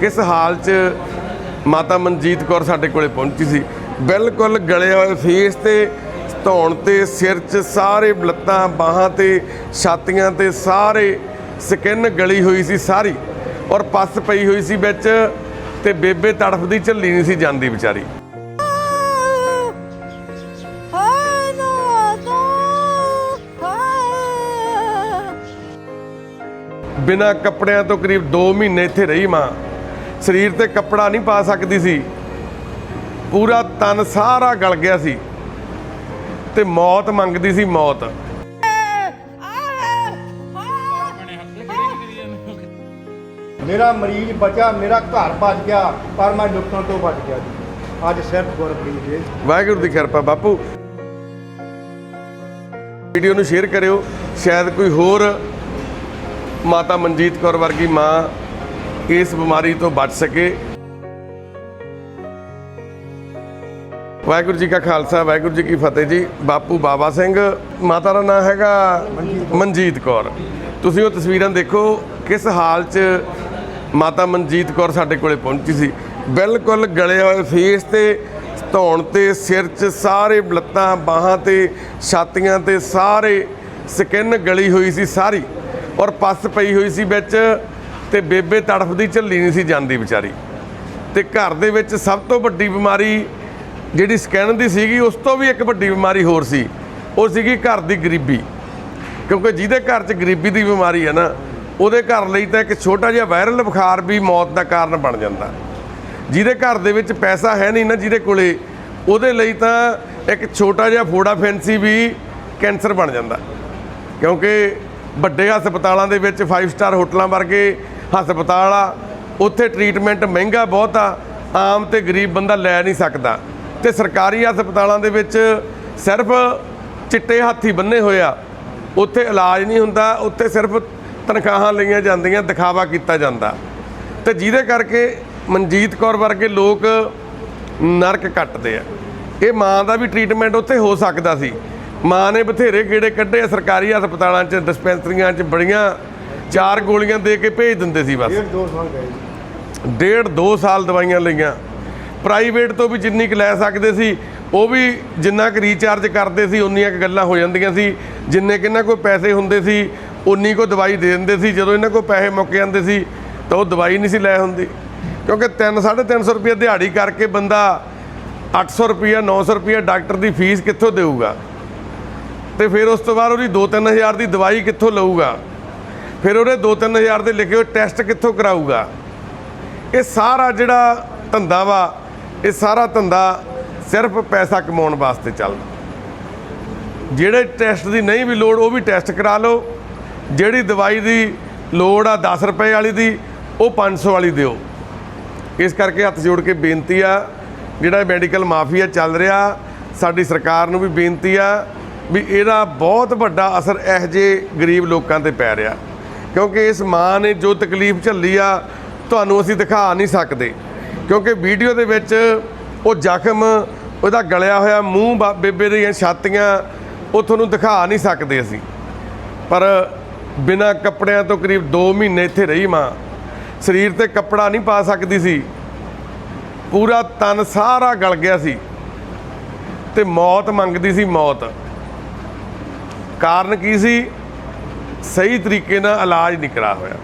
ਕਿਸ ਹਾਲ 'ਚ ਮਾਤਾ ਮਨਜੀਤ ਕੌਰ ਸਾਡੇ ਕੋਲੇ ਪਹੁੰਚੀ ਸੀ? ਬਿਲਕੁਲ ਗਲੇ ਹੋਏ ਫੇਸ ਤੇ, ਧੌਣ ਤੇ, ਸਿਰ 'ਚ ਸਾਰੇ ਲੱਤਾਂ, ਬਾਹਾਂ ਤੇ, ਛਾਤੀਆਂ ਤੇ ਸਾਰੇ ਸਕਿਨ ਗਲੀ ਹੋਈ ਸੀ ਸਾਰੀ ਔਰ ਪੱਸ ਪਈ ਹੋਈ ਸੀ ਵਿੱਚ ਤੇ ਬੇਬੇ ਤੜਫਦੀ ਝੱਲੀ ਨਹੀਂ ਸੀ ਜਾਂਦੀ ਵਿਚਾਰੀ। ਬਿਨਾਂ ਕੱਪੜਿਆਂ ਤੋਂ ਕਰੀਬ 2 ਮਹੀਨੇ ਇੱਥੇ ਰਹੀ ਮਾਂ। ਸਰੀਰ ਤੇ ਕੱਪੜਾ ਨਹੀਂ ਪਾ ਸਕਦੀ ਸੀ। ਪੂਰਾ ਤਨ ਸਾਰਾ ਗਲ ਗਿਆ ਸੀ। ਤੇ ਮੌਤ ਮੰਗਦੀ ਸੀ ਮੌਤ। ਮੇਰਾ ਮਰੀਜ਼ ਬਚਾ ਮੇਰਾ ਘਰ ਬਚ ਗਿਆ ਪਰ ਮੈਂ ਲੁੱਟਣ ਤੋਂ ਬਚ ਗਿਆ ਜੀ। ਅੱਜ ਸਿਰਫ ਗੁਰਪ੍ਰੀਤ ਦੇ ਵਾਹਿਗੁਰੂ ਦੀ ਕਿਰਪਾ ਬਾਪੂ। ਵੀਡੀਓ ਨੂੰ ਸ਼ੇਅਰ ਕਰਿਓ। ਸ਼ਾਇਦ ਕੋਈ ਹੋਰ ਮਾਤਾ ਮਨਜੀਤ ਕੌਰ ਵਰਗੀ ਮਾਂ ਇਸ ਬਿਮਾਰੀ ਤੋਂ ਬਚ ਸਕੇ। ਵਾਹਿਗੁਰੂ ਜੀ ਕਾ ਖਾਲਸਾ ਵਾਹਿਗੁਰੂ ਜੀ ਕੀ ਫਤਿਹ ਜੀ। ਬਾਪੂ ਬਾਬਾ ਸਿੰਘ ਮਾਤਾ ਦਾ ਨਾਮ ਹੈਗਾ ਮਨਜੀਤ ਕੌਰ। ਤੁਸੀਂ ਉਹ ਤਸਵੀਰਾਂ ਦੇਖੋ ਕਿਸ ਹਾਲ 'ਚ ਮਾਤਾ ਮਨਜੀਤ ਕੌਰ ਸਾਡੇ ਕੋਲੇ ਪਹੁੰਚੀ ਸੀ। ਬਿਲਕੁਲ ਗਲੇ ਹੋਏ ਫੇਸ ਤੇ ਧੌਣ ਤੇ ਸਿਰ 'ਚ ਸਾਰੇ ਲੱਤਾਂ ਬਾਹਾਂ ਤੇ ਛਾਤੀਆਂ ਤੇ ਸਾਰੇ ਸਕਿਨ ਗਲੀ ਹੋਈ ਸੀ ਸਾਰੀ। ਔਰ ਪੱਸ ਪਈ ਹੋਈ ਸੀ ਵਿੱਚ ਤੇ ਬੇਬੇ ਤੜਫਦੀ ਝੱਲੀ ਨਹੀਂ ਸੀ ਜਾਂਦੀ ਵਿਚਾਰੀ। ਤੇ ਘਰ ਦੇ ਵਿੱਚ ਸਭ ਤੋਂ ਵੱਡੀ ਬਿਮਾਰੀ ਜਿਹੜੀ ਸਕਿਨ ਦੀ ਸੀਗੀ, ਉਸ ਤੋਂ ਵੀ ਇੱਕ ਵੱਡੀ ਬਿਮਾਰੀ ਹੋਰ ਸੀ। ਉਹ ਸੀਗੀ ਘਰ ਦੀ ਗਰੀਬੀ। ਕਿਉਂਕਿ ਜਿਹਦੇ ਘਰ 'ਚ ਗਰੀਬੀ ਦੀ ਬਿਮਾਰੀ ਹੈ ਨਾ, ਉਹਦੇ ਘਰ ਲਈ ਤਾਂ ਇੱਕ ਛੋਟਾ ਜਿਹਾ ਵਾਇਰਲ ਬੁਖਾਰ ਵੀ ਮੌਤ ਦਾ ਕਾਰਨ ਬਣ ਜਾਂਦਾ। ਜਿਹਦੇ ਘਰ ਦੇ ਵਿੱਚ ਪੈਸਾ ਹੈ ਨਹੀਂ ਨਾ ਜਿਹਦੇ ਕੋਲੇ, ਉਹਦੇ ਲਈ ਤਾਂ ਇੱਕ ਛੋਟਾ ਜਿਹਾ ਫੋੜਾ ਫੈਂਸੀ ਵੀ ਕੈਂਸਰ ਬਣ ਜਾਂਦਾ। ਕਿਉਂਕਿ ਵੱਡੇ ਹਸਪਤਾਲਾਂ ਦੇ ਵਿੱਚ 5 ਸਟਾਰ ਹੋਟਲਾਂ ਵਰਗੇ ਹਸਪਤਾਲ ਆ, ਉੱਥੇ ਟ੍ਰੀਟਮੈਂਟ ਮਹਿੰਗਾ ਬਹੁਤ ਆ, ਆਮ ਤੇ ਗਰੀਬ ਬੰਦਾ ਲੈ ਨਹੀਂ ਸਕਦਾ। ਤੇ ਸਰਕਾਰੀ ਹਸਪਤਾਲਾਂ ਦੇ ਵਿੱਚ ਸਿਰਫ ਚਿੱਟੇ ਹਾਥੀ ਬੰਨੇ ਹੋਏ ਆ, ਉੱਥੇ ਇਲਾਜ ਨਹੀਂ ਹੁੰਦਾ, ਉੱਥੇ ਸਿਰਫ ਤਨਖਾਹਾਂ ਲਈਆਂ ਜਾਂਦੀਆਂ, ਦਿਖਾਵਾ ਕੀਤਾ ਜਾਂਦਾ। ਤੇ ਜਿਹਦੇ ਕਰਕੇ ਮਨਜੀਤ ਕੌਰ ਵਰਗੇ ਲੋਕ ਨਰਕ ਕੱਟਦੇ ਆ। ਇਹ ਮਾਂ ਦਾ ਵੀ ਟ੍ਰੀਟਮੈਂਟ ਉੱਥੇ ਹੋ ਸਕਦਾ ਸੀ। ਮਾਂ ਨੇ ਬਥੇਰੇ ਗੇੜੇ ਕੱਢੇ ਸਰਕਾਰੀ ਹਸਪਤਾਲਾਂ 'ਚ ਡਿਸਪੈਂਸਰੀਆਂ 'ਚ, ਬੜੀਆਂ ਚਾਰ ਗੋਲੀਆਂ ਦੇ ਕੇ ਭੇਜ ਦਿੰਦੇ ਸੀ ਬਸ। ਡੇਢ ਦੋ ਸਾਲ ਗਏ ਜੀ। ਡੇਢ 2 ਸਾਲ ਦਵਾਈਆਂ ਲਈਆਂ। ਪ੍ਰਾਈਵੇਟ ਤੋਂ ਵੀ ਜਿੰਨੀ ਕੁ ਲੈ ਸਕਦੇ ਸੀ ਉਹ ਵੀ ਜਿੰਨਾ ਕੁ ਰੀਚਾਰਜ ਕਰਦੇ ਸੀ ਉਨੀਆਂ ਕੁ ਗੱਲਾਂ ਹੋ ਜਾਂਦੀਆਂ ਸੀ। ਜਿੰਨੇ ਕਿ ਇਹਨਾਂ ਕੋਲ ਪੈਸੇ ਹੁੰਦੇ ਸੀ ਉਨੀ ਕੋ ਦਵਾਈ ਦੇ ਦਿੰਦੇ ਸੀ। ਜਦੋਂ ਇਹਨਾਂ ਕੋਲ ਪੈਸੇ ਮੁੱਕ ਜਾਂਦੇ ਸੀ ਤਾਂ ਉਹ ਦਵਾਈ ਨਹੀਂ ਸੀ ਲੈ ਹੁੰਦੀ। ਕਿਉਂਕਿ 3 350 ਰੁਪਏ ਦਿਹਾੜੀ ਕਰਕੇ ਬੰਦਾ 800 ਰੁਪਏ 900 ਰੁਪਏ ਡਾਕਟਰ ਦੀ ਫੀਸ ਕਿੱਥੋਂ ਦੇਊਗਾ? ਤੇ ਫਿਰ ਉਸ ਤੋਂ ਬਾਅਦ ਉਹਦੀ 2-3000 ਦੀ ਦਵਾਈ ਕਿੱਥੋਂ ਲਊਗਾ? ਫਿਰ ਉਹਦੇ 2-3000 ਦੇ ਲਿਖੇ ਹੋਏ ਟੈਸਟ ਕਿੱਥੋਂ ਕਰਾਊਗਾ? ਇਹ ਸਾਰਾ ਜਿਹੜਾ ਧੰਦਾ ਵਾ, ਇਹ ਸਾਰਾ ਧੰਦਾ ਸਿਰਫ ਪੈਸਾ ਕਮਾਉਣ ਵਾਸਤੇ ਚੱਲਦਾ। ਜਿਹੜੇ ਟੈਸਟ ਦੀ ਨਹੀਂ ਵੀ ਲੋੜ, ਉਹ ਵੀ ਟੈਸਟ ਕਰਾ ਲਓ। ਜਿਹੜੀ ਦਵਾਈ ਦੀ ਲੋੜ ਆ 10 ਰੁਪਏ ਵਾਲੀ ਦੀ, ਉਹ 500 ਵਾਲੀ ਦਿਓ। ਇਸ ਕਰਕੇ ਹੱਥ ਜੋੜ ਕੇ ਬੇਨਤੀ ਆ, ਜਿਹੜਾ ਮੈਡੀਕਲ ਮਾਫੀਆ ਚੱਲ ਰਿਹਾ, ਸਾਡੀ ਸਰਕਾਰ ਨੂੰ ਵੀ ਬੇਨਤੀ ਆ ਵੀ ਇਹਦਾ ਬਹੁਤ ਵੱਡਾ ਅਸਰ ਇਹੋ ਜਿਹੇ ਗਰੀਬ ਲੋਕਾਂ ਤੇ ਪੈ ਰਿਹਾ। ਕਿਉਂਕਿ ਇਸ ਮਾਂ ਨੇ ਜੋ ਤਕਲੀਫ ਝੱਲੀ ਆ, ਤੁਹਾਨੂੰ ਅਸੀਂ ਦਿਖਾ ਨਹੀਂ ਸਕਦੇ। ਕਿਉਂਕਿ ਵੀਡੀਓ ਦੇ ਵਿੱਚ ਉਹ ਜ਼ਖਮ, ਉਹਦਾ ਗਲਿਆ ਹੋਇਆ ਮੂੰਹ ਬਾ- ਬੇਬੇ ਦੀਆਂ ਛਾਤੀਆਂ, ਉਹ ਤੁਹਾਨੂੰ ਦਿਖਾ ਨਹੀਂ ਸਕਦੇ ਅਸੀਂ। ਪਰ ਬਿਨਾਂ ਕੱਪੜਿਆਂ ਤੋਂ ਕਰੀਬ 2 ਮਹੀਨੇ ਇੱਥੇ ਰਹੀ ਮਾਂ। ਸਰੀਰ ਤੇ ਕੱਪੜਾ ਨਹੀਂ ਪਾ ਸਕਦੀ ਸੀ। ਪੂਰਾ ਤਨ ਸਾਰਾ ਗਲ ਗਿਆ ਸੀ। ਤੇ ਮੌਤ ਮੰਗਦੀ ਸੀ ਮੌਤ। ਕਾਰਨ ਕੀ ਸੀ? ਸਹੀ ਤਰੀਕੇ ਨਾਲ ਇਲਾਜ ਨਹੀਂ ਕਰਾ ਹੋਇਆ।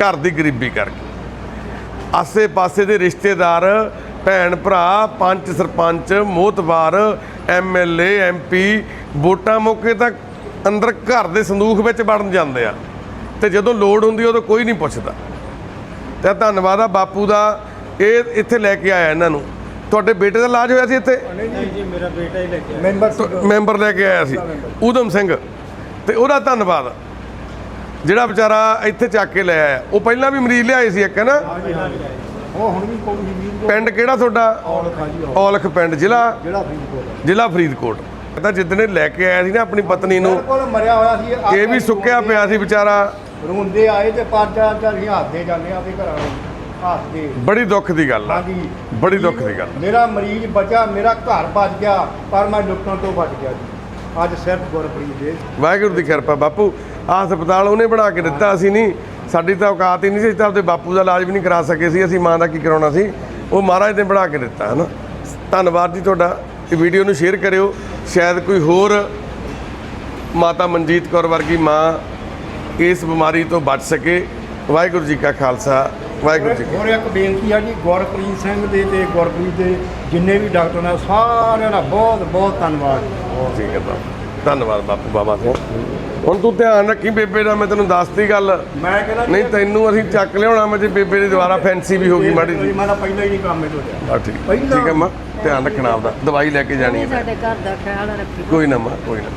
ਘਰ ਦੀ ਗਰੀਬੀ ਕਰਕੇ। ਆਸੇ-ਪਾਸੇ ਦੇ ਰਿਸ਼ਤੇਦਾਰ ਭੈਣ ਭਰਾ ਪੰਚ ਸਰਪੰਚ ਮੋਤਬਾਰ ਐਮਐਲਏ ਐਮਪੀ ਵੋਟਾਂ ਮੌਕੇ ਤੱਕ ਅੰਦਰ ਘਰ ਦੇ ਸੰਦੂਖ ਵਿੱਚ ਵੜਨ ਜਾਂਦੇ ਆ। ਤੇ ਜਦੋਂ ਲੋੜ ਹੁੰਦੀ ਉਦੋਂ ਕੋਈ ਨਹੀਂ ਪੁੱਛਦਾ। ਤੇ ਧੰਨਵਾਦ ਆ ਬਾਪੂ ਦਾ ਇਹ ਇੱਥੇ ਲੈ ਕੇ ਆਇਆ ਇਹਨਾਂ ਨੂੰ। ਤੁਹਾਡੇ ਬੇਟੇ ਦਾ ਇਲਾਜ ਹੋਇਆ ਸੀ ਇੱਥੇ? ਨਹੀਂ ਜੀ ਮੇਰਾ ਬੇਟਾ ਹੀ ਲੈ ਕੇ ਮੈਂਬਰ ਸੀ। ਮੈਂਬਰ ਲੈ ਕੇ ਆਇਆ ਸੀ। ਊਧਮ ਸਿੰਘ। ਤੇ ਉਹਦਾ ਧੰਨਵਾਦ। ਜਿਹੜਾ ਵਿਚਾਰਾ ਇੱਥੇ ਚੱਕ ਕੇ ਲੈ ਆਇਆ। ਉਹ ਪਹਿਲਾਂ ਵੀ ਮਰੀਜ਼ ਲਿਆਏ ਸੀ ਇੱਕ ਹੈ ਨਾ? ਉਹ ਹੁਣ ਵੀ ਕੋਈ ਨਹੀਂ ਪਿੰਡ ਕਿਹੜਾ ਤੁਹਾਡਾ? ਔਲਖ ਆ ਜੀ ਔਲਖ। ਪਿੰਡ ਜ਼ਿਲ੍ਹਾ? ਜਿਹੜਾ ਫਰੀਦਕੋਟ ਜ਼ਿਲ੍ਹਾ ਫਰੀਦਕੋਟ। ਜਿੱਦਣੇ ਲੈ ਕੇ ਆਇਆ ਸੀ ਨਾ ਆਪਣੀ ਪਤਨੀ ਨੂੰ ਬਿਲਕੁਲ ਮਰਿਆ ਹੋਇਆ ਸੀ ਆਪ ਇਹ ਵੀ ਸੁੱਕਿਆ ਪਿਆ ਸੀ ਵਿਚਾਰਾ। ਰੋਂਦੇ ਆਏ ਤੇ ਪੰਜ ਅਸੀਂ ਹੱਥਦੇ ਜਾਂਦੇ ਆ ਤੇ ਘਰਾਂ ਨੂੰ ਹੱਥਦੇ ਬੜੀ ਦੁੱਖ ਦੀ ਗੱਲ ਆ। ਬੜੀ ਦੁੱਖ ਦੀ ਗੱਲ ਮੇਰਾ ਮਰੀਜ਼ ਬਚਾ ਮੇਰਾ ਘਰ ਬਚ ਗਿਆ ਪਰ ਮੈਂ ਲੁੱਟਣ ਤੋਂ ਬਚ ਗਿਆ ਜੀ। ਅੱਜ ਸਿਰਫ ਗੁਰਪ੍ਰੀਤ ਦੇ ਵਾਹਿਗੁਰੂ ਦੀ ਕਿਰਪਾ, ਬਾਪੂ। ਆਹ ਹਸਪਤਾਲ ਉਹਨੇ ਬਣਾ ਕੇ ਦਿੱਤਾ, ਅਸੀਂ ਨਹੀਂ, ਸਾਡੀ ਤਾਂ ਔਕਾਤ ਹੀ ਨਹੀਂ ਸੀ, ਅਸੀਂ ਤਾਂ ਆਪਦੇ ਬਾਪੂ ਦਾ ਇਲਾਜ ਵੀ ਨਹੀਂ ਕਰਾ ਸਕੇ ਸੀ, ਅਸੀਂ ਮਾਂ ਦਾ ਕੀ ਕਰਾਉਣਾ ਸੀ? ਉਹ ਮਹਾਰਾਜ ਨੇ ਬਣਾ ਕੇ ਦਿੱਤਾ ਹੈ ਨਾ ਧੰਨਵਾਦ ਜੀ ਤੁਹਾਡਾ, ਇਹ ਵੀਡੀਓ ਨੂੰ ਸ਼ੇਅਰ ਕਰਿਓ। ਸ਼ਾਇਦ ਕੋਈ ਹੋਰ ਮਾਤਾ ਮਨਜੀਤ ਕੌਰ ਵਰਗੀ ਮਾਂ ਇਸ ਬਿਮਾਰੀ ਤੋਂ ਬਚ ਸਕੇ। ਵਾਹਿਗੁਰੂ ਜੀ ਕਾ ਖਾਲਸਾ। ਵਾਹਿਗੁਰੂ ਜੀ ਕੀ ਹੋਰ ਇੱਕ ਬੇਨਤੀ ਆ ਜੀ ਗੁਰਪ੍ਰੀਤ ਸਿੰਘ ਦੇ ਤੇ ਗੁਰਪ੍ਰੀਤ ਦੇ ਜਿੰਨੇ ਵੀ ਡਾਕਟਰ ਨੇ ਸਾਰਿਆਂ ਦਾ ਬਹੁਤ ਬਹੁਤ ਧੰਨਵਾਦ। ਠੀਕ ਹੈ ਬਾਬਾ। ਧੰਨਵਾਦ ਬਾਪੂ ਬਾਬਾ ਸਿੰਘ ਹੁਣ ਤੂੰ ਧਿਆਨ ਰੱਖੀ ਬੇਬੇ ਦਾ ਮੈਂ ਤੈਨੂੰ ਦੱਸਤੀ ਗੱਲ। ਮੈਂ ਕਹਿੰਦਾ ਨਹੀਂ ਤੈਨੂੰ ਅਸੀਂ ਚੱਕ ਲਿਆਉਣਾ ਮੈਂ ਜੇ ਬੇਬੇ ਦੀ ਦੁਬਾਰਾ ਫੈਂਸੀ ਵੀ ਹੋ ਗਈ ਮਾੜੀ ਜੀ ਮੈਂ ਤਾਂ ਪਹਿਲਾਂ ਹੀ ਨਹੀਂ ਕੰਮ ਇਹ ਤੋਂ ਠੀਕ ਪਹਿਲਾਂ- ਠੀਕ ਹੈ ਮਾਂ ਧਿਆਨ ਰੱਖਣਾ ਆਪਦਾ ਦਵਾਈ ਲੈ ਕੇ ਜਾਣੀ ਹੈ ਸਾਡੇ ਘਰ ਦਾ ਖਿਆਲ ਰੱਖੀ। ਕੋਈ ਨਾ ਮਾਂ ਕੋਈ ਨਾ।